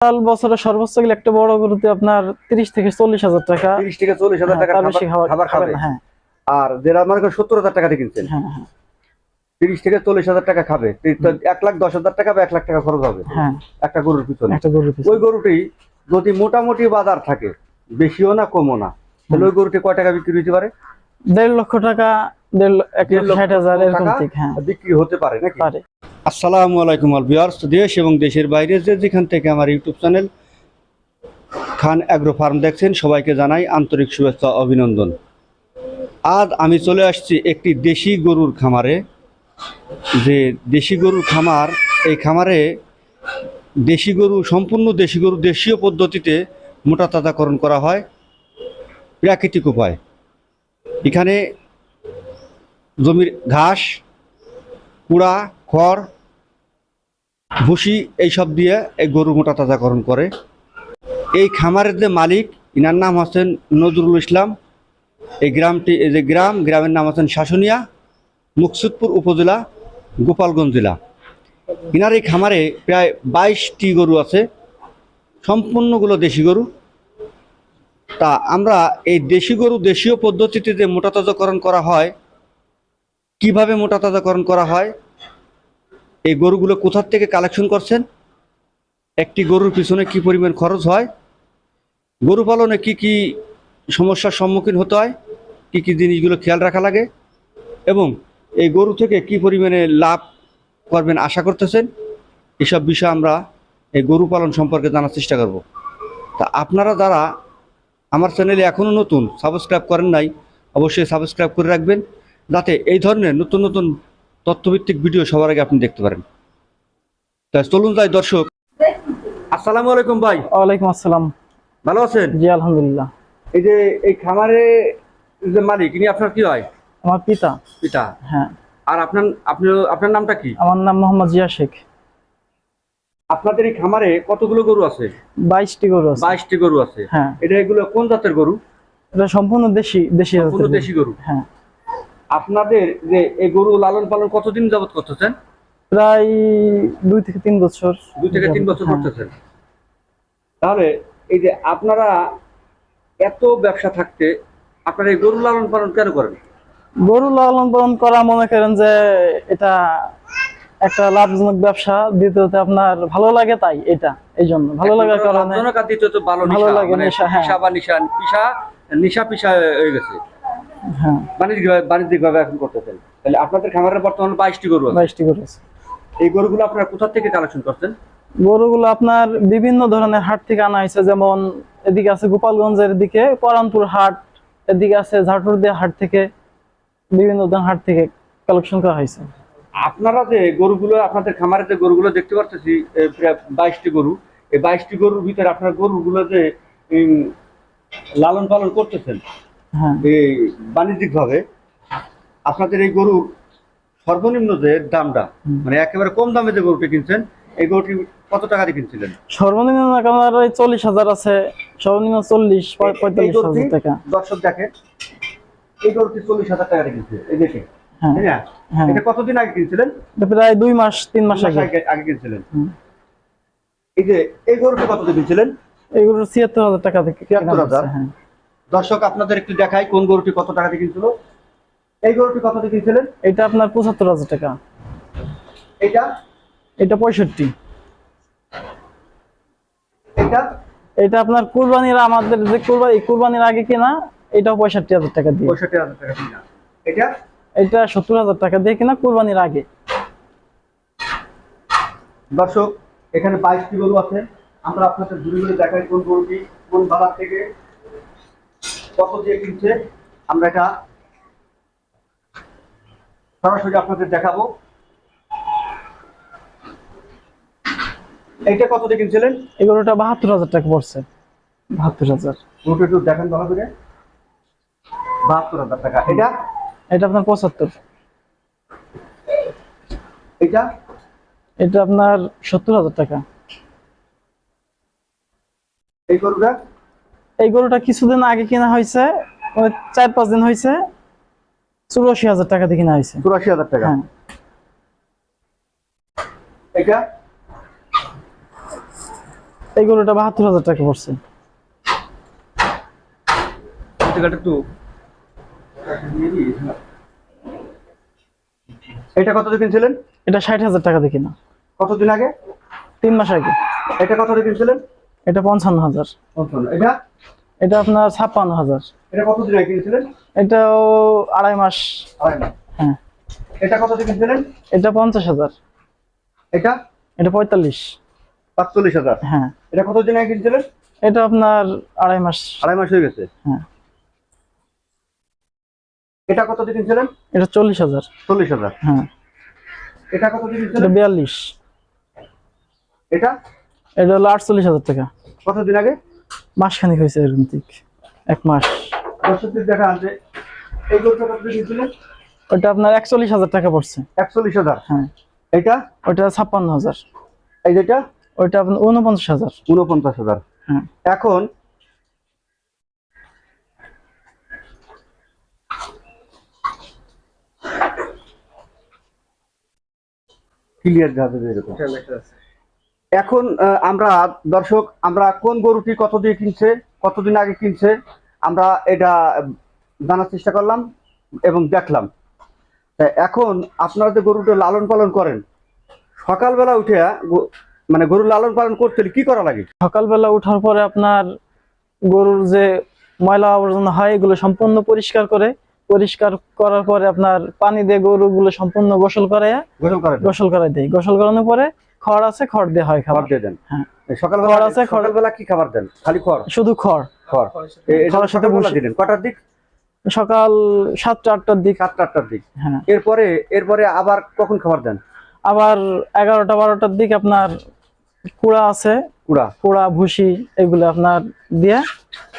সাল বছরে সর্বোচ্চ গেলে একটা বড় গরুতে আপনার তিরিশ থেকে চল্লিশ হাজার টাকা। তিরিশ থেকে চল্লিশ হাজার হ্যাঁ, টাকা খাবার- খাবার খাবে খাবে। হ্যাঁ। আর যেটা মনে করেন সত্তর হাজার টাকা দিয়ে কিনছেন হ্যাঁ হ্যাঁ। তিরিশ থেকে চল্লিশ হাজার টাকা খাবে। তো এক লাখ দশ হাজার টাকা বা এক লাখ টাকা খরচ হবে। হ্যাঁ। একটা গরুর পিছনে। একটা গরুর পিছনে। ওই গরুটি যদি মোটামুটি বাজার থাকে বেশিও না কমও না তাহলে ওই গরুটি কয় টাকা বিক্রি হতে পারে? দেড় লক্ষ টাকা দেড় ল- এক দেড় লক্ষ লক্ষ ষাট হাজার এরকম থেকে হ্যাঁ। বিক্রি হতে পারে নাকি? পারে। আসসালামু আলাইকুম আল ভিউয়ার্স। দেশ এবং দেশের বাইরে যে যেখান থেকে আমার YouTube channel Khan agro farm দেখছেন, সবাইকে জানাই আন্তরিক শুভেচ্ছা, অভিনন্দন। আজ আমি চলে আসছি একটি দেশি গরুর খামারে। যে দেশি গরুর খামার, এই খামারে দেশি গরু, সম্পূর্ণ দেশি গরু দেশীয় পদ্ধতিতে মোটা তাজাকরণ করা হয়। প্রাকৃতিক উপায়। এখানে জমির ঘাস, কুড়া, খড় ভুসি এইসব দিয়ে এই গরু মোটা তাজাকরণ করে। এই খামারের যে মালিক, ইনার নাম হচ্ছেন নজরুল ইসলাম। এই গ্রামটি, এই যে গ্রাম, গ্রামের নাম হচ্ছেন শাসনিয়া, মুকসুদপুর উপজেলা, গোপালগঞ্জ জেলা। ইনার এই খামারে প্রায় বাইশটি গরু আছে, সম্পূর্ণগুলো দেশি গরু। তা আমরা এই দেশি গরু দেশীয় পদ্ধতিতে যে মোটা তাজাকরণ করা হয়, কীভাবে মোটা তাজাকরণ করা হয় এই গরুগুলো কোথার থেকে কালেকশন করছেন? একটি গরুর পিছনে কি পরিমাণ খরচ হয়? গরু পালনে কি কি সমস্যার সম্মুখীন হতে হয়? কি কি জিনিসগুলো খেয়াল রাখা লাগে? এবং এই গরু থেকে কি পরিমাণে লাভ করবেন আশা করতেছেন? এসব বিষয়ে আমরা এই গরু পালন সম্পর্কে জানার চেষ্টা করব। তা আপনারা যারা আমার চ্যানেলে এখনও নতুন সাবস্ক্রাইব করেন নাই, অবশ্যই সাবস্ক্রাইব করে রাখবেন। যাতে এই ধরনের নতুন নতুন তথ্যভিত্তিক ভিডিও সবার আগে আপনি দেখতে পারেন। তা চলুন যাই দর্শক। আসসালামু আলাইকুম ভাই। ওয়ালাইকুম আসসালাম। ভালো আছেন? জি আলহামদুলিল্লাহ। এই যে এই খামারে যে মালিক ইনি আপনার কি হয়? আমার পিতা। পিতা? হ্যাঁ। আর আপনার আপনি আপনার নামটা কি? আমার নাম মোহাম্মদ জিয়া শেখ। আপনাদের এই খামারে কতগুলো গরু আছে? বাইশটি গরু আছে। বাইশটি গরু আছে। হ্যাঁ। এটা এগুলো কোন জাতের গরু? এটা সম্পূর্ণ দেশি দেশি। দেশি গরু। হ্যাঁ। আপনাদের যে এই গরু লালন পালন কতদিন যাবত করতেছেন? প্রায় দুই থেকে তিন বছর দুই থেকে তিন বছর হ্যাঁ। করতেছেন। তাহলে এই যে আপনারা এত ব্যবসা থাকতে আপনারা এই গরু লালন পালন কেন করেন? গরু লালন পালন করা মনে করেন যে এটা একটা লাভজনক ব্যবসা দ্বিতীয়তে আপনার ভালো লাগে তাই এটা এই জন্য ভালো লাগার কারণে ভালো লাগে মানে নেশা, হ্যাঁ। নিশা নিশা পিসা হয়ে গেছে। হ্যাঁ। বাণিজ্যিক বাণিজ্যিক ভাবে এখন করতেছেন তাহলে আপনাদের খামারের বর্তমানে বাইশটি গরু বাইশটি গরু আছে। এই গরুগুলো আপনারা কোথা থেকে কালেকশন করছেন? গরুগুলো আপনার বিভিন্ন ধরনের হাট থেকে আনা হয়েছে। যেমন এদিকে আছে গোপালগঞ্জের দিকে পরানপুর হাট এদিকে আছে ঝাটুরদিয়া হাট থেকে বিভিন্ন ধরনের হাট থেকে কালেকশন করা হয়েছে। আপনারা যে গরুগুলো আপনাদের খামারে যে গরুগুলো দেখতে প্রায় বাইশটি গরু। এই বাইশটি গরুর ভিতরে আপনার গরুগুলো যে লালন পালন করতেছেন এই বাণিজ্যিক ভাবে আপনাদের এই গরুর সর্বনিম্ন যে দামটা মানে একেবারে কম দামে যে গরুটি কিনছেন এই গরুটি কত টাকা দিয়ে কিনছিলেন? সর্বনিম্ন চল্লিশ হাজার আছে সর্বনিম্ন চল্লিশ পঁয়তাল্লিশ হাজার টাকা। দর্শক দেখেন এই গরুটি চল্লিশ হাজার টাকা দিয়ে কিনছে এই দেখে। হ্যাঁ। হ্যাঁ। এটা কতদিন আগে কিনছিলেন? প্রায় দুই মাস তিন মাস আগে। আগে কিনছিলেন। এই যে এই গরুটি কত দিয়ে কিনছিলেন এগুলো ছিয়াত্তর হাজার টাকা থেকে কেনা ৭৬,০০০ হয়েছে, হ্যাঁ। দর্শক আপনাদের একটু দেখাই কোন গরুটি কত টাকা দিয়ে কিনছিল। এই গরুটি কত দিয়ে কিনছিলেন? এটা আপনার পঁচাত্তর হাজার টাকা। এটা? এটা পঁয়ষট্টি। এটা? এটা আপনার কুরবানির আমাদের যে কুরবানি কুরবানির আগে কিনা এটাও পঁয়ষট্টি হাজার টাকা দিয়ে। পঁয়ষট্টি হাজার টাকা কিনা। এটা? এটা সত্তর হাজার টাকা দিয়ে কিনা কুরবানির আগে। দর্শক এখানে বাইশটি গরু আছে। আমরা আপনাদের ঘুরে ঘুরে দেখাই কোন গরুটি কোন বাজার থেকে কত দিয়ে কিনছে আমরা এটা সরাসরি আপনাদের দেখাবো। এইটা কত দিয়ে কিনছিলেন? এগুলোটা বাহাত্তর হাজার টাকা পড়ছে। বাহাত্তর হাজার। একটু দেখেন ভালো করে। বাহাত্তর হাজার টাকা। এটা? এটা আপনার পঁচাত্তর। এটা এটা আপনার সত্তর হাজার টাকা। এই গরুটা? এই গরুটা কিছুদিন আগে কিনা হয়েছে চার পাঁচ দিন হয়েছে চুরাশি হাজার টাকা দিয়ে কিনা হয়েছে। চুরাশি হাজার টাকা? হ্যাঁ। এটা? এই গরুটা বাহাত্তর হাজার টাকা পড়ছে। এটা কত দিয়ে কিনছিলেন? এটা ষাট হাজার টাকা দেখি না কতদিন আগে? তিন মাস আগে। এটা কত দিয়ে কিনছিলেন? এটা পঞ্চান্ন হাজার। এটা? এটা আপনার ছাপ্পান্ন হাজার। এটা কতদিন আগে কিনছিলেন? এটাও আড়াই মাস। আড়াই মাস। হ্যাঁ। এটা কত দিয়ে এটা পঞ্চাশ হাজার। এটা? এটা পঁয়তাল্লিশ। পাঁচচল্লিশ হাজার। হ্যাঁ। এটা কতদিন আগে কিনছিলেন? এটা আপনার আড়াই মাস। আড়াই মাস হয়ে গেছে। হ্যাঁ। এটা কত কিনছিলেন? এটা চল্লিশ হাজার। চল্লিশ হাজার। হ্যাঁ। এটা কত এটা বিয়াল্লিশ। এটা? এটা হলো আটচল্লিশ হাজার টাকা। কতদিন আগে? মাসখানিক হয়েছে এরকম ঠিক। এক মাস। দর্শকদের দেখা আছে এই গরুটা কত দিয়ে কিনছিলেন ওটা আপনার একচল্লিশ হাজার টাকা পড়ছে। একচল্লিশ হাজার? হ্যাঁ। এটা ওটা ছাপ্পান্ন হাজার। এই যেটা? ওইটা আপনার উনপঞ্চাশ হাজার। উনপঞ্চাশ হাজার। হ্যাঁ। এখন ক্লিয়ার যাবে এরকম। এখন আমরা দর্শক আমরা কোন গরুটি কত দিয়ে কিনছে কতদিন আগে কিনছে আমরা এটা জানার চেষ্টা করলাম এবং দেখলাম। এখন আপনারা যে গরুটা লালন পালন করেন সকালবেলা উঠে মানে গরু লালন পালন করতে কি করা লাগে? সকালবেলা উঠার পরে আপনার গরুর যে ময়লা আবর্জনা হয় এগুলো সম্পূর্ণ পরিষ্কার করে পরিষ্কার করার পরে আপনার পানি দিয়ে গরুগুলো সম্পূর্ণ গোসল করাইয়া গোসল করেন। গোসল করাই দেয়। গোসল করানোর পরে খড় আছে খড় দিয়ে হয় খাবার। দিয়ে দেন। হ্যাঁ। সকালবেলা খড় আছে, খড়- সকালবেলা কি খাবার দেন? খালি খড়? শুধু খড়। খড়। সাথে সকালবেলা দিলেন। কটার দিক? সকাল সাতটা আটটার দিক। সাতটা আটটার দিক। হ্যাঁ। এরপরে এরপরে আবার কখন খাবার দেন? আবার এগারোটা বারোটার দিক আপনার কুড়া আছে। কুড়া। কুড়া ভুসি এগুলো আপনার দিয়ে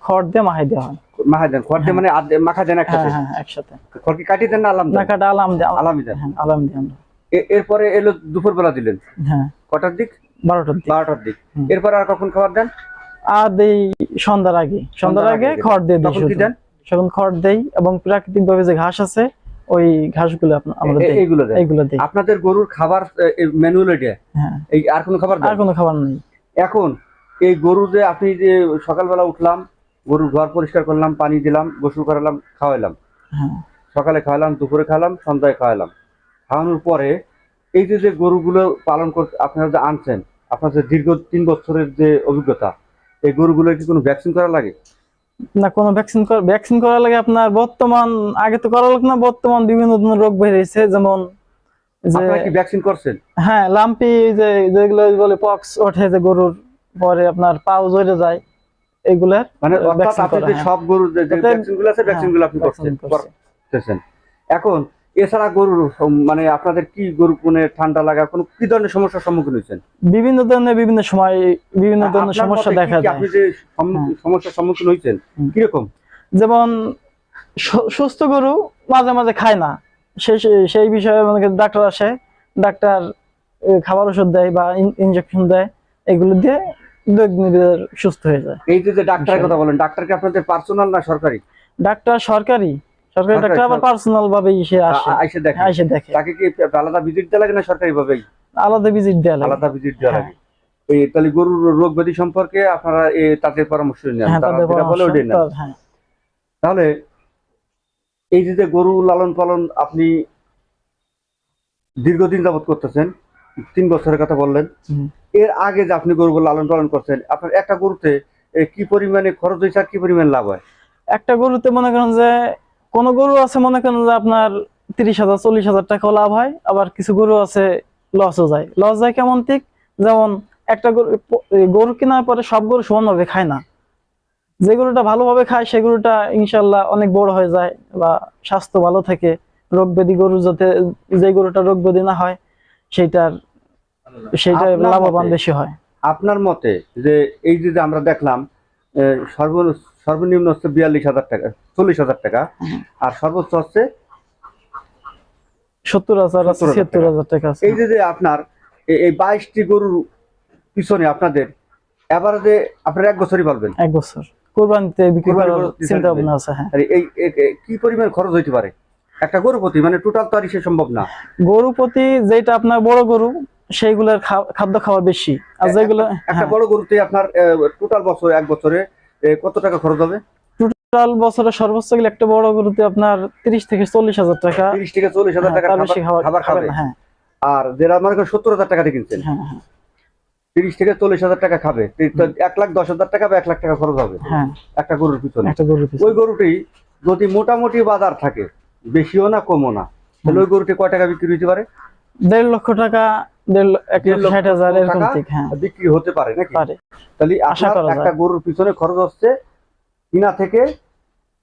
খড় দিয়ে মাহাই দেওয়া হয়। মাখা দেন। খড় দিয়ে মানে মাখা দেন হ্যাঁ একসাথে? হ্যাঁ একসাথে। খড় কি কাটিয়ে দেন না আলাম দেন? নাকাটা আলাম দিয়ে আলামই দেন। হ্যাঁ আলাম দিয়ে আমরা এরপরে এলো দুপুর বেলা দিলেন। হ্যাঁ। কটার দিক? বারোটার দিক। বারোটার দিক। এরপরে আর কখন খাবার দেন? আর দেই সন্ধ্যার আগে। সন্ধ্যার আগে খড় দিয়ে দিই। দেন? তখন খড় দেই এবং প্রাকৃতিক ভাবে যে ঘাস আছে ওই ঘাসগুলো আপনা- আমরা দেই। এইগুলো দেন। এইগুলো দেই। আপনাদের গরুর খাবার ম্যানুয়াল এটা? হ্যাঁ। এই আর কোনো খাবার আর কোনো খাবার নেই। এখন এই গরু যে আপনি যে সকালবেলা উঠলাম গরুর ঘর পরিষ্কার করলাম পানি দিলাম গোসল করালাম খাওয়াইলাম। হ্যাঁ। সকালে খাওয়ালাম দুপুরে খাওয়ালাম সন্ধ্যায় খাওয়ালাম। খাওয়ানোর পরে এই যে যে গরুগুলো পালন করতে আপনারা যে আনছেন আপনার যে দীর্ঘ তিন বছরের যে অভিজ্ঞতা এই গরুগুলোর কি কোনো ভ্যাকসিন করা লাগে না কোনো ভ্যাকসিন ভ্যাকসিন করা লাগে আপনার বর্তমান আগে তো করা লোক না বর্তমান বিভিন্ন ধরনের রোগ বেরিয়েছে যেমন আপনারা কি ভ্যাকসিন করছেন হ্যাঁ লাম্পি যে যেগুলো বলে পক্স ওঠে যে গরুর পরে আপনার পাও জড়ে যায় এগুলার মানে অর্থাৎ আপনি করা, যে হ্যাঁ। সব গরু যে তাতে- আছে ভ্যাকসিন আপনি হ্যাঁ, করছেন vaccine করছি। করতেছেন এখন এছাড়া গরুর মানে আপনাদের কি গরু কোনে ঠান্ডা লাগা কোনো কি ধরনের সমস্যার সম্মুখীন হয়েছেন? বিভিন্ন ধরনের বিভিন্ন সময় বিভিন্ন ধরনের সমস্যা দেখা যায়। আপনি যে সমস্যার সম্মুখীন হয়েছেন। কীরকম? যেমন সুস্থ গরু মাঝে মাঝে খায় না। সেই সেই- বিষয়ে মানে ডাক্তার আসে ডাক্তার খাবার ওষুধ দেয় বা ইনজেকশন দেয় এগুলো দিয়ে সুস্থ হয়ে যায়। এই যে যে ডাক্তারের কথা বলেন ডাক্তার কি আপনাদের পার্সোনাল না সরকারি? ডাক্তার সরকারি। সরকারি সরকারি, ডাক্তার আবার পার্সোনাল ভাবে সে আসে। আ- দেখে। এসে দেখে। তাকে কি আলাদা ভিজিট দেওয়া লাগে না সরকারি ভাবেই? আলাদা ভিজিট দেওয়া লাগে। আলাদা ভিজিট দেওয়া। লাগে। এই তাহলে গরুর রোগ ব্যাধি সম্পর্কে আপনারা তাদের পরামর্শ নেন। তারা বলে পরামর্শ, ওটাই নেন। তার- তাহলে এই যে গরু লালন পালন আপনি দীর্ঘদিন যাবত করতেছেন তিন বছরের কথা বললেন। এর আগে যে আপনি গরু লালন পালন করছেন আপনার একটা গরুতে কি পরিমাণে খরচ হয়েছে আর কি পরিমাণ লাভ হয়? একটা গরুতে মনে করেন যে কোন গরু আছে মনে করেন যে আপনার তিরিশ হাজার চল্লিশ হাজার টাকাও লাভ হয় আবার কিছু গরু আছে লসও যায়। লস যায় কেমন ঠিক? যেমন একটা গরু গরু কেনার পরে সব গরু সমানভাবে খায় না। যে গরুটা ভালোভাবে খায় সে গরুটা ইনশাল্লাহ অনেক বড় হয়ে যায় বা স্বাস্থ্য ভালো থাকে। রোগ ব্যাধি গরু যাতে যে গরুটা রোগ ব্যাধি না হয় সেইটার সেইটা লাভবান বেশি হয়। আপনার মতে যে এই যে আমরা দেখলাম সর্ব সর্বনিম্ন হচ্ছে বিয়াল্লিশ হাজার টাকা চল্লিশ হাজার টাকা। আর সর্বোচ্চ হচ্ছে সত্তর হাজার আছে 70,000 ছিয়াত্তর হাজার টাকা এই যে যে আপনার এই বাইশটি গরুর পিছনে আপনাদের এভারেজে আপনার এক বছরই পালবেন? এক বছর। কোরবানিতে বিক্রি করার চিন্তা ভাবনা আছে হ্যাঁ। এই এ- এ- কি পরিমাণ খরচ হইতে পারে? একটা গরু প্রতি মানে টোটাল তো আর সে সম্ভব না। গরু প্রতি যেটা আপনার বড় গরু সেইগুলোর খা- খাদ্য খাওয়া বেশি। আর যেগুলো একটা হ্যাঁ, বড় গরুতে আপনার টোটাল বছর এক বছরে কত টাকা খরচ হবে? টোটাল বছরে সর্বোচ্চ গেলে একটা বড় গরুতে আপনার তিরিশ থেকে চল্লিশ হাজার টাকা। তিরিশ থেকে চল্লিশ হাজার হ্যাঁ, টাকা খাবার খাবার খাবে হ্যাঁ। আর যেটা মনে করেন সত্তর হাজার টাকা দিয়ে কিনছেন হ্যাঁ হ্যাঁ, তিরিশ থেকে চল্লিশ হাজার টাকা খাবে। লাখ দশ হাজার টাকা বা এক লাখ টাকা খরচ হবে। হ্যাঁ। একটা গরুর পিছনে। একটা গরুর পিছনে। ওই গরুটি যদি মোটামুটি বাজার থাকে বেশিও না কমও না তাহলে ওই গরুটি কয় টাকা বিক্রি হতে পারে? দেড় লক্ষ টাকা হ্যাঁ। বিক্রি হতে পারে নাকি? তাহলে আশা আপনার করা যায়। একটা গরুর পিছনে খরচ হচ্ছে কিনা থেকে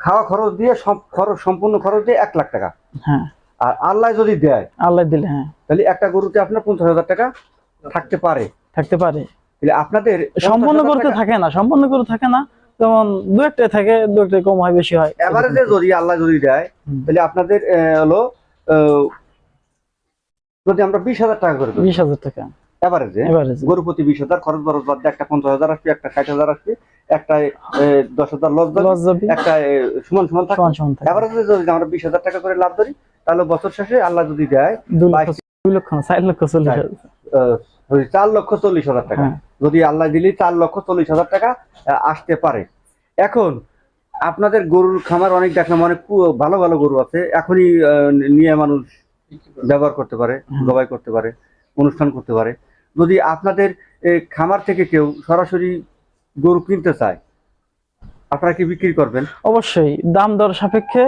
খাওয়া খরচ দিয়ে খরচ সম্পূর্ণ খরচ দিয়ে এক লাখ টাকা। হ্যাঁ। আর আল্লাহ যদি দেয় আল্লাহ দিলে হ্যাঁ। তাহলে একটা গরুতে আপনার পঞ্চাশ হাজার টাকা থাকতে পারে। থাকতে পারে। তাহলে আপনাদের সম্পূর্ণ 50,000 করতে থাকে না সম্পূর্ণ করে থাকে না যেমন দু একটা থাকে দু একটা কম হয় বেশি হয়। এভারেজে যদি আল্লাহ যদি দেয় তাহলে আপনাদের হলো আহ, যদি আমরা বিশ হাজার টাকা করে বিশ হাজার টাকা। এভারেজে গরু প্রতি বিশ হাজার খরচ বরচ বাদ একটা পঞ্চাশ হাজার আসবে একটা ষাট হাজার আসবে একটা দশ হাজার লস যাবে একটা সমান সমান থাকবে। সমান সমান থাকে এভারেজে যদি আমরা বিশ হাজার টাকা করে লাভ ধরি তাহলে বছর শেষে আল্লাহ যদি দেয় দুই লক্ষ চার লক্ষ চল্লিশ চার। লক্ষ চল্লিশ হাজার টাকা। হ্যাঁ। যদি আল্লাহ দিলি চার লক্ষ চল্লিশ হাজার টাকা আসতে পারে। এখন আপনাদের গরুর খামার অনেক দেখলাম অনেক ভালো ভালো গরু আছে। এখনই নিয়ে মানুষ ব্যবহার করতে পারে। জবাই করতে পারে অনুষ্ঠান করতে পারে। যদি আপনাদের খামার থেকে কেউ সরাসরি গরু কিনতে চায় আপনারা কি বিক্রি করবেন? অবশ্যই দাম দর সাপেক্ষে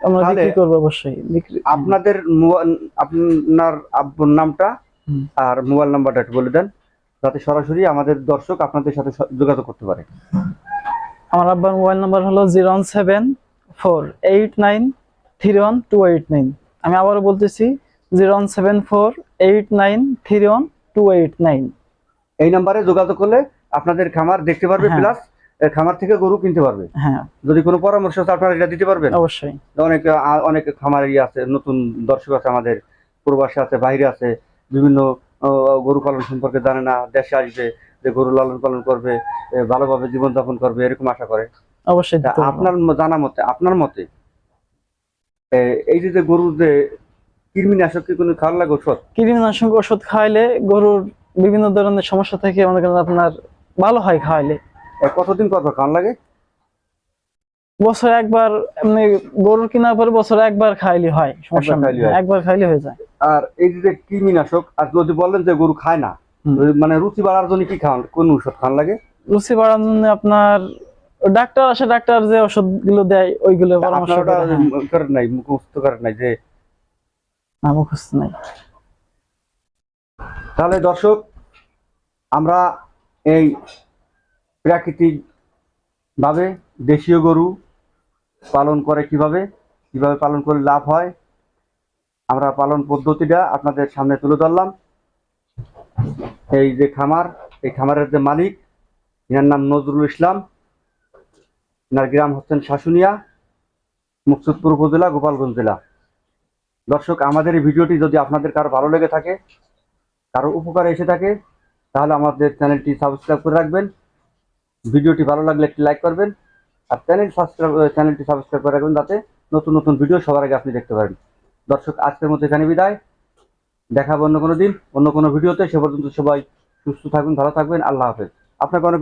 আমরা বিক্রি করব অবশ্যই আপনাদের আপনার আব্বুর নামটা আর মোবাইল নাম্বারটা একটু বলে দেন যাতে সরাসরি আমাদের দর্শক আপনাদের সাথে যোগাযোগ করতে পারে। আমার আব্বার মোবাইল নাম্বার হলো zero seven four eight nine three one two eight nine. আমি আবারও বলতেছি zero one seven four eight nine three one two eight nine. এই নাম্বারে যোগাযোগ করলে আপনাদের খামার দেখতে পারবে হ্যাঁ। প্লাস খামার থেকে গরু কিনতে পারবে। হ্যাঁ। যদি কোনো পরামর্শ আছে আপনারা এটা দিতে পারবেন? অবশ্যই। অনেক অনেক খামারি আছে নতুন দর্শক আছে আমাদের প্রবাসী আছে বাইরে আছে বিভিন্ন গরু পালন সম্পর্কে জানে না দেশে আসবে যে গরু লালন পালন করবে ভালোভাবে জীবনযাপন করবে এরকম আশা করে। অবশ্যই। আপনার জানা মতে আপনার মতে এই যে যে গরুর যে কৃমিনাশক কি কোনো খাওয়ার লাগে ওষুধ? কীটনাশক ওষুধ খাওয়াইলে গরুর বিভিন্ন ধরনের সমস্যা থেকে মনে করেন আপনার ভালো হয় খাওয়াইলে। কতদিন পর পর খাওয়ান লাগে? বছরে একবার এমনি গরুর কেনার পরে বছরে একবার খাইলে হয় সমস্যা একবার খাইলে হয়। খাইলে যায়। আর এই যে কৃমিনাশক আর যদি বলেন যে গরু খায় না মানে রুচি বাড়ার জন্য কি খাওয়ান কোন ওষুধ খাওয়ান লাগে? রুচি বাড়ানোর জন্য আপনার ডাক্তার আসে ডাক্তার যে ওষুধগুলো দেয় ওইগুলো পরামর্শ। করেন নাই মুখস্থ করেন নাই যে? না, মুখস্থ নাই। তাহলে দর্শক আমরা এই প্রাকৃতিক ভাবে দেশীয় গরু পালন করে কীভাবে কীভাবে পালন করে লাভ হয় আমরা পালন পদ্ধতিটা আপনাদের সামনে তুলে ধরলাম। এই যে খামার এই খামারের যে মালিক এনার নাম নজরুল ইসলাম। এনার গ্রাম হচ্ছেন শাসুনিয়া মুকসুদপুর উপজেলা, গোপালগঞ্জ জেলা। দর্শক, আমাদের এই ভিডিওটি যদি আপনাদের কারও ভালো লেগে থাকে, কারও উপকারে এসে থাকে, তাহলে আমাদের চ্যানেলটি সাবস্ক্রাইব করে রাখবেন। ভিডিওটি ভালো লাগলে একটি লাইক করবেন, আর চ্যানেল সাবস্ক্রাইব, চ্যানেলটি সাবস্ক্রাইব করে রাখবেন যাতে নতুন নতুন ভিডিও সবার আগে আপনি দেখতে পারেন। দর্শক, আজকের মতো এখানে বিদায়। দেখাবো অন্য কোনো দিন, অন্য কোনো ভিডিওতে। সে পর্যন্ত সবাই সুস্থ থাকবেন ভালো থাকবেন। আল্লাহ হাফেজ। আপনাকে অনেক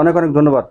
অনেক অনেক ধন্যবাদ।